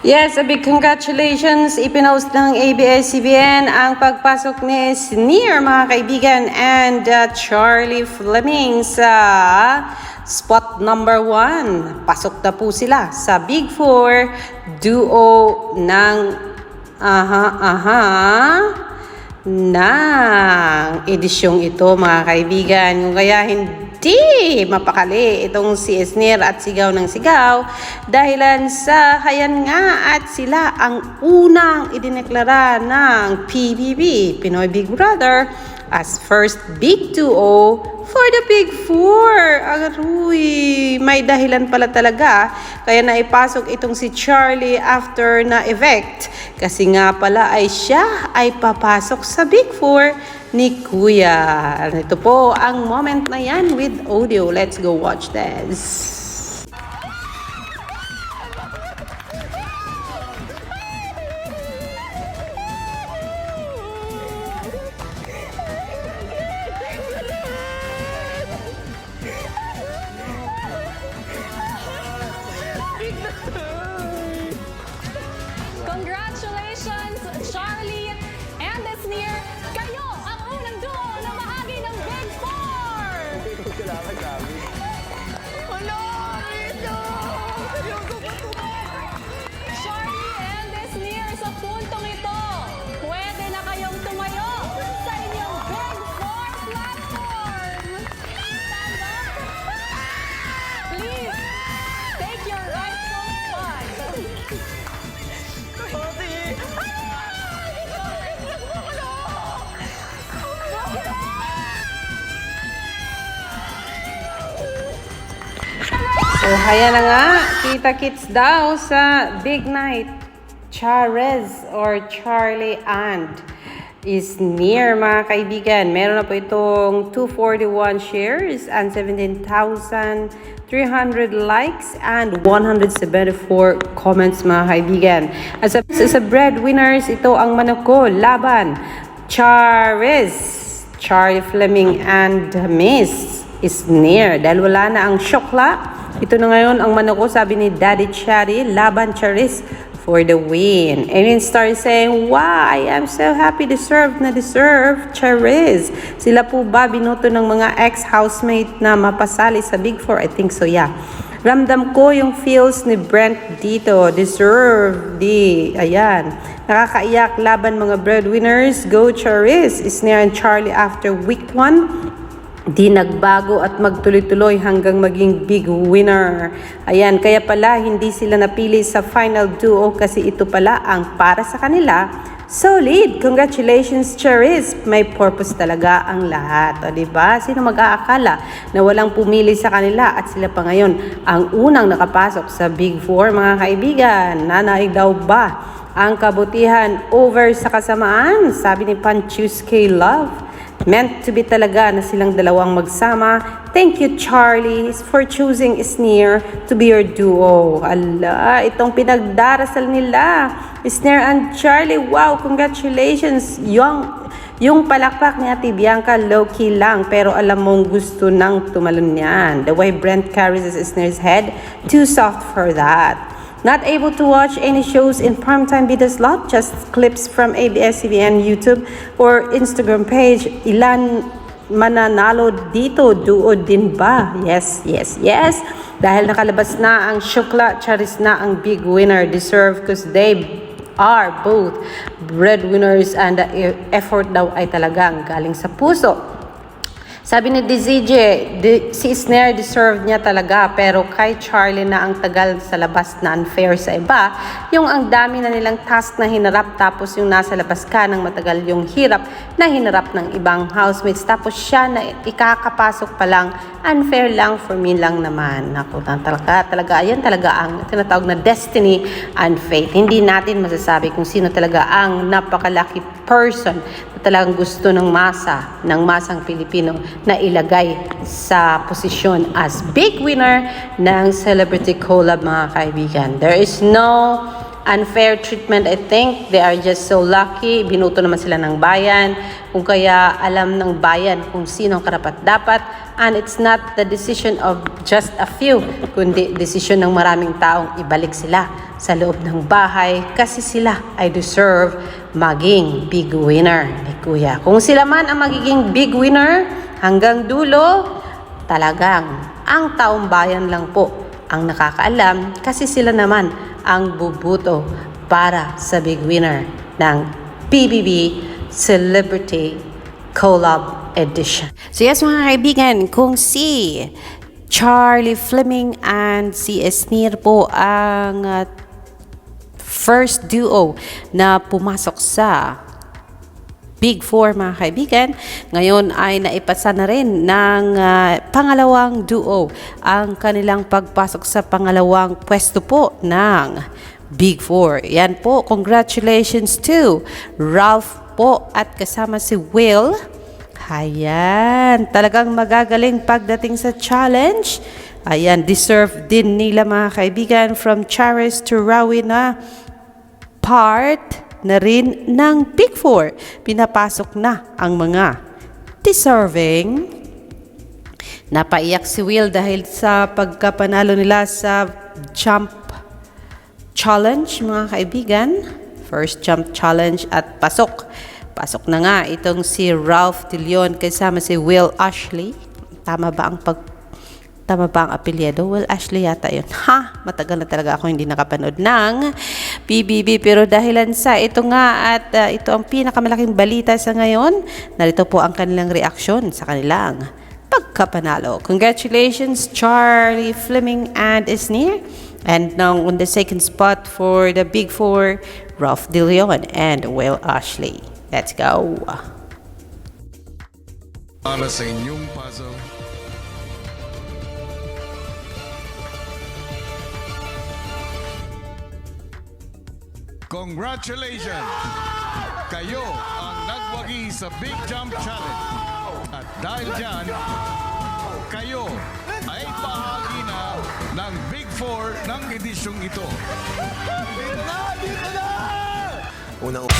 Yes, a big congratulations. Ipinost ng ABS-CBN ang pagpasok ni Sneer, mga kaibigan, and uh, Charlie Fleming sa spot number one. Pasok na po sila sa Big Four duo ng aha, aha, ng edisyong ito, mga kaibigan. Kung kaya hindi mapakali itong si Esner at Sigaw ng Sigaw dahilan sa hayan nga at sila ang unang idineklara ng PBB, Pinoy Big Brother, as first Big 2-0 for the Big Four. Aruy, may dahilan pala talaga kaya naipasok itong si Charlie after na evict. Kasi nga pala ay siya ay papasok sa Big Four ni Kuya. Ito po ang moment na yan with audio. Let's go watch this. So, haya na nga. Kita-kits daw sa Big Night. Charez or Charlie and is near mga kaibigan. Meron na po itong 241 shares and 17,300 likes and 174 comments mga kaibigan. As a, as a breadwinners, ito ang manok. Laban. Charez. Charlie Fleming and Miss is near. Dahil wala na ang syokla, ito na ngayon ang manok sabi ni Daddy Cherry, Laban Charis for the win. Erin Star saying, Why? I'm so happy deserve na deserve Charis. Sila po ba binoto ng mga ex-housemate na mapasali sa Big Four? I think so, yeah. Ramdam ko yung feels ni Brent dito. Deserve di. Ayan. Nakakaiyak laban mga breadwinners. Go Charis. Isner and Charlie after week 1 di nagbago at magtuloy-tuloy hanggang maging big winner. Ayan, kaya pala hindi sila napili sa final duo kasi ito pala ang para sa kanila. Solid! Congratulations, Charis! May purpose talaga ang lahat. O, diba? Sino mag-aakala na walang pumili sa kanila at sila pa ngayon ang unang nakapasok sa Big Four, mga kaibigan. Nanaig daw ba ang kabutihan over sa kasamaan? Sabi ni Panchus K. Love. Meant to be talaga na silang dalawang magsama. Thank you, Charlie, for choosing Sneer to be your duo. Ala, itong pinagdarasal nila. Sneer and Charlie, wow, congratulations. Yung, yung palakpak ni Ate Bianca, low-key lang, pero alam mong gusto nang tumalon yan. The way Brent carries his head, too soft for that. Not able to watch any shows in primetime video slot, just clips from ABS-CBN YouTube or Instagram page. Ilan mananalo dito? Duo din ba? Yes, yes, yes. Dahil nakalabas na ang Shukla, Charis na ang big winner. Deserve because they are both breadwinners and the e- effort daw ay talagang galing sa puso. Sabi ni DZJ, di, si Snare deserve niya talaga pero kay Charlie na ang tagal sa labas na unfair sa iba. Yung ang dami na nilang task na hinarap tapos yung nasa labas ka ng matagal yung hirap na hinarap ng ibang housemates. Tapos siya na ikakapasok pa lang, unfair lang for me lang naman. Ako talaga, talaga, ayan talaga ang tinatawag na destiny and fate. Hindi natin masasabi kung sino talaga ang napakalaki person talagang gusto ng masa, ng masang Pilipino na ilagay sa posisyon as big winner ng Celebrity Collab mga kaibigan. There is no unfair treatment, I think. They are just so lucky. Binuto naman sila ng bayan. Kung kaya alam ng bayan kung sino ang karapat-dapat And it's not the decision of just a few, kundi desisyon ng maraming taong ibalik sila sa loob ng bahay kasi sila ay deserve maging big winner Kuya. Kung sila man ang magiging big winner hanggang dulo, talagang ang taong bayan lang po ang nakakaalam kasi sila naman ang bubuto para sa big winner ng PBB Celebrity Collab Edition. So yes mga kaibigan, kung si Charlie Fleming and si Esnir po ang uh, first duo na pumasok sa Big Four mga kaibigan. Ngayon ay naipasa na rin ng ah, pangalawang duo ang kanilang pagpasok sa pangalawang pwesto po ng Big Four. Yan po, congratulations to Ralph po at kasama si Will. Ayan, talagang magagaling pagdating sa challenge. Ayan, deserve din nila mga kaibigan from Charis to Rawi na part na rin ng Big Four. Pinapasok na ang mga deserving. Napaiyak si Will dahil sa pagkapanalo nila sa jump challenge, mga kaibigan. First jump challenge at pasok. Pasok na nga itong si Ralph De Leon kasama si Will Ashley. Tama ba ang pag Tama ba ang apelyido? Well, Ashley yata yun. Ha? Matagal na talaga ako hindi nakapanood ng PBB. Pero dahilan sa ito nga at uh, ito ang pinakamalaking balita sa ngayon, narito po ang kanilang reaksyon sa kanilang pagkapanalo. Congratulations, Charlie Fleming and Isnir. And now on the second spot for the Big Four, Ralph De Leon and Will Ashley. Let's go. Para sa inyong puzzle, Congratulations! Kayo ang nagwagi sa Big Jump Challenge. At dahil dyan, kayo ay bahagi na ng Big Four ng edisyong ito. Unang